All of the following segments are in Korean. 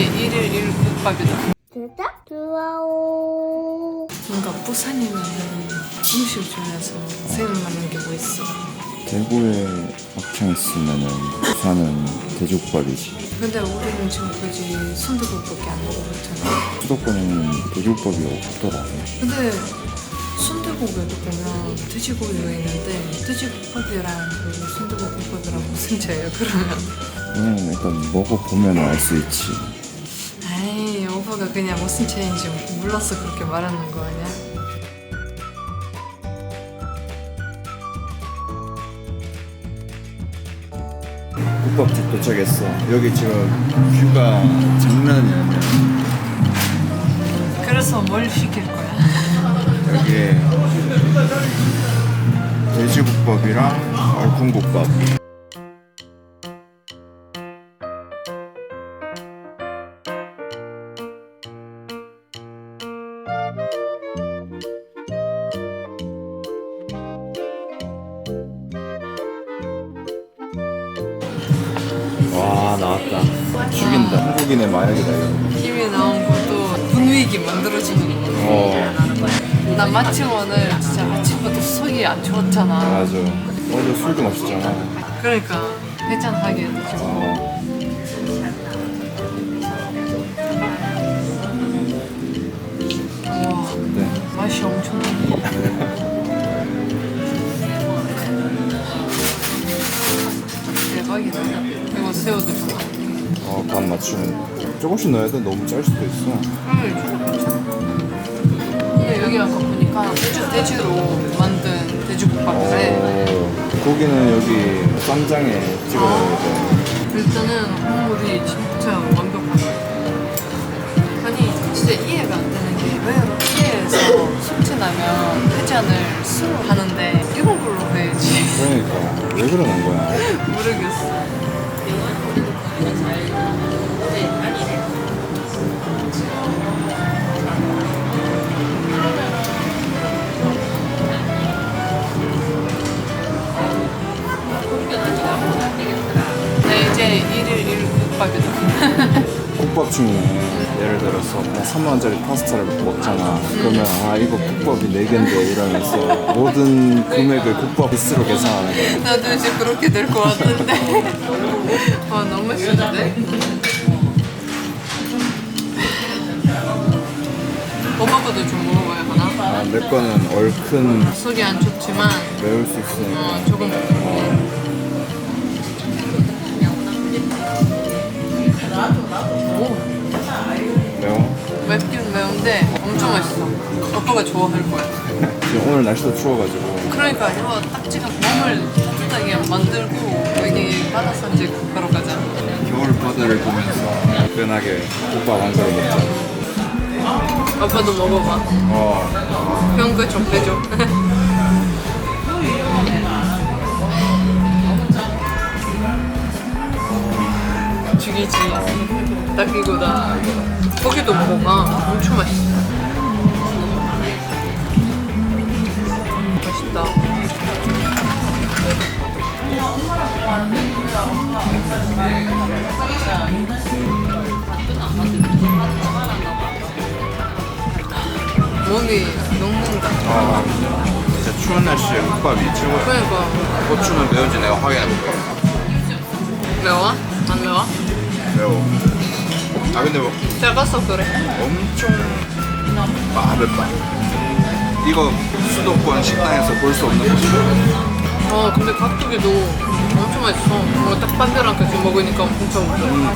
이제 1일 1국밥이다. 진짜? 좋아요. 뭔가 부산이면 음식 중에서 생각나는 게 뭐 있어? 대구에 막창 있으면은 부산은 돼지국밥이지. 근데 우리는 지금까지 순두부밖에 안 먹어봤잖아. 수도권에는 돼지국밥이 없더라. 근데 순두부에도 보면 돼지고기가 있는데 돼지국밥이랑 그 순두부국밥이랑 무슨 차이야 그러면? 왜냐면 일단 먹어보면 알 수 있지. 아이 오빠가 그냥 무슨 차이인지 몰라서 그렇게 말하는 거 아니야? 국밥집 도착했어. 여기 지금 뷰가 장난이 아니야. 그래서 뭘 시킬 거야? 여기에 돼지국밥이랑 얼큰국밥. 와 나왔다. 죽인다. 한국인의 마약이다 이거. 김이 나온 것도 분위기 만들어주는 거. 어난 마침 오늘 진짜 아침부터 속이 안 좋았잖아. 맞아. 어제 술도 마셨잖아. 그러니까 회전하게 되죠. 어. 와 네. 맛이 엄청 나. 대박이다. 이거 새우도 좋아. 어, 간 맞추면 조금씩 넣어야 돼. 너무 짤 수도 있어. 근데 여기 아까 보니까 돼지 돼지로 만든 돼지국밥이래. 어, 고기는 여기 쌈장에 찍어야 돼. 일단은 국물이 진짜 완벽하다. 아니 진짜 이해가 안 되는 게왜 로티에서 숙취 나면 회전을 술로 하는데 이런 걸로 해야지. 그러니까 왜 그러는 거야? 모르겠어. 네, 이제 1일 1국밥이다. 국밥 중에 예를 들어서 그냥 3만 원짜리 파스타를 먹잖아. 그러면 아 이거 국밥이 4개인데 이러면서 모든 금액을 국밥 비스로 계산하는 거야. 나도 이제 그렇게 될 것 같은데. 와, 너무 싫은데? 오빠 것도 좀 먹어봐야 하나? 아, 내 거는 얼큰 속이 안 좋지만, 매울 수 있으니까. 어, 조금. 오, 매운데 엄청 맛있어. 오빠가 좋아할 거야. 지금 오늘 날씨도 추워가지고 그러니까 이거 딱지가 몸을 따뜻하게 만들고 여기 바다 산책 가러 가자. 겨울 바다를 보면서 뜨끈하게 국밥 한 그릇 먹자. 오빠도 먹어봐. 어, 그런 거좀 빼줘. 죽이지. 딱 이거다. 고기도 먹어봐. 엄청 맛있어. 맛있다. 몸이 녹는다. 아, 진짜 추운 날씨에 국밥이 최고야. 그러니까 고추는 매운지 내가 확인해볼게. 매워? 안 매워? 매워. 아 근데 뭐 작아서 그래. 엄청 아 맵다. 이거 수도권 식당에서 볼 수 없는 맛이야. 어 근데 깍두기도 엄청 맛있어. 딱 반대랑 같이 먹으니까 엄청 음.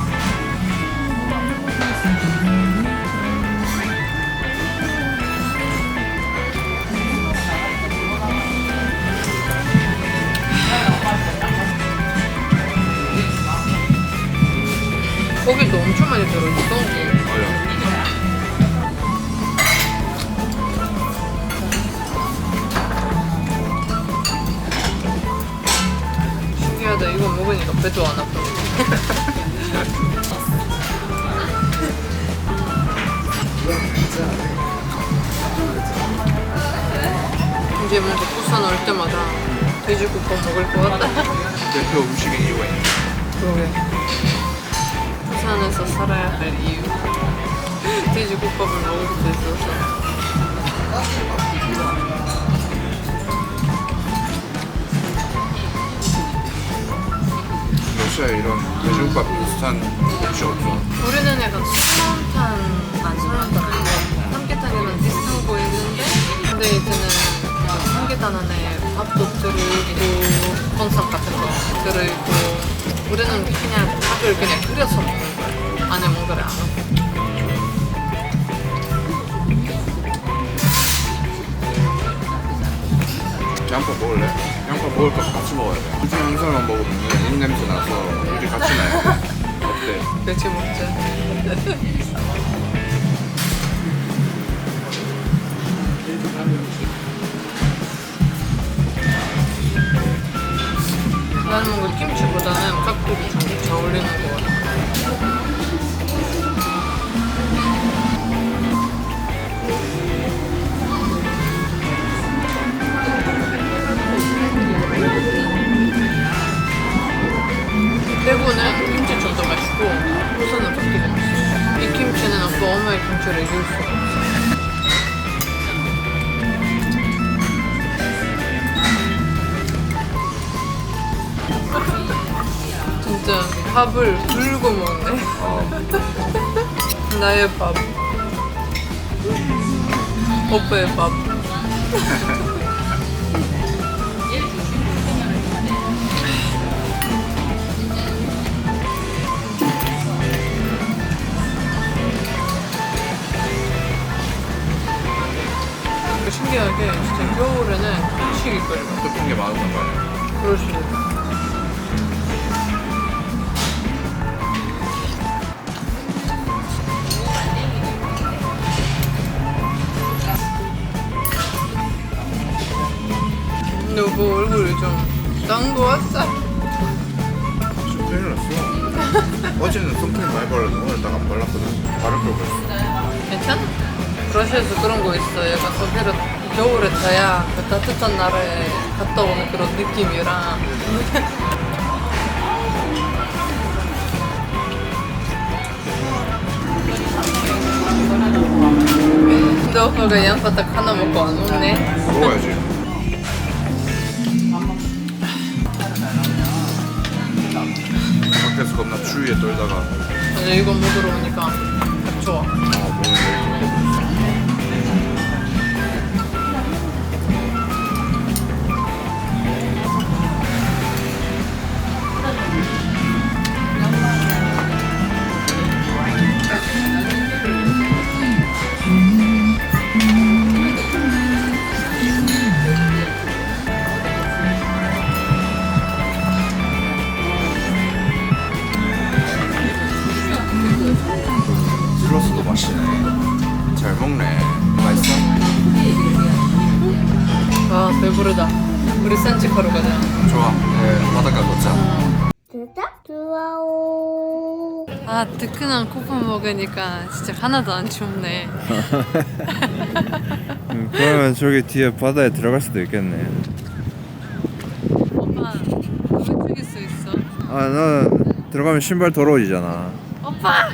고기도 엄청 많이 들어있어. 신기하다. 이거 먹으니까 배도 안 아프네. 이제 뭔가 부산 올 때마다 돼지국밥 먹을 것 같다. 대표 음식의 이유가 그러게. 부산에서 살아야 할 이유. 돼지국밥을 먹을 수 있어서. 러시아에 이런 돼지국밥 비슷한 곳이 없어. 우리는 약간 설렁탕, 안 설렁탕인데 삼계탕이랑 비슷한 거 있는데 근데 이제는 그 삼계탕 안에 밥도 들어있고 건석 같은 거 들어있고 우리는 그냥 밥을 그냥 끓여서 먹는 안 넣고 양파 먹을래? 양파 먹을 거 같이 먹어야 돼. 항상 항상만 먹으면 입 냄새 나서 우리 같이 나야 돼. 어때? 같이 먹자 나는 뭔가 김치보다는 깍두기 좀잘 어울리는 것 같아 를 이길 수가 없어 진짜 밥을 불고 먹네. 나의 밥. 오빠의 밥 큰일 났어. 어제는 선크림 많이 발랐는데 오늘 딱 안 발랐거든. 바를 걸 그랬어. 괜찮아? 러시아에서 그런 거 있어 약간 소비를 겨울에 타야 그 따뜻한 나라에 갔다 오는 그런 느낌이랑 근데 오빠가 양파 딱 하나 먹고 안 먹네 먹어야지. 겁나 추위에 떨다가. 근데 이거 먹으러 오니까 딱 좋아 배부르다 우리 산책하러 가자 좋아. 네, 바닷가 걷자. 구독, 좋아요. 아 뜨끈한 쿠폰 먹으니까 진짜 하나도 안 춥네 음, 그러면 저기 뒤에 바다에 들어갈 수도 있겠네. 오빠 왜 죽일 수 있어? 아, 나 들어가면 신발 더러워지잖아. 오빠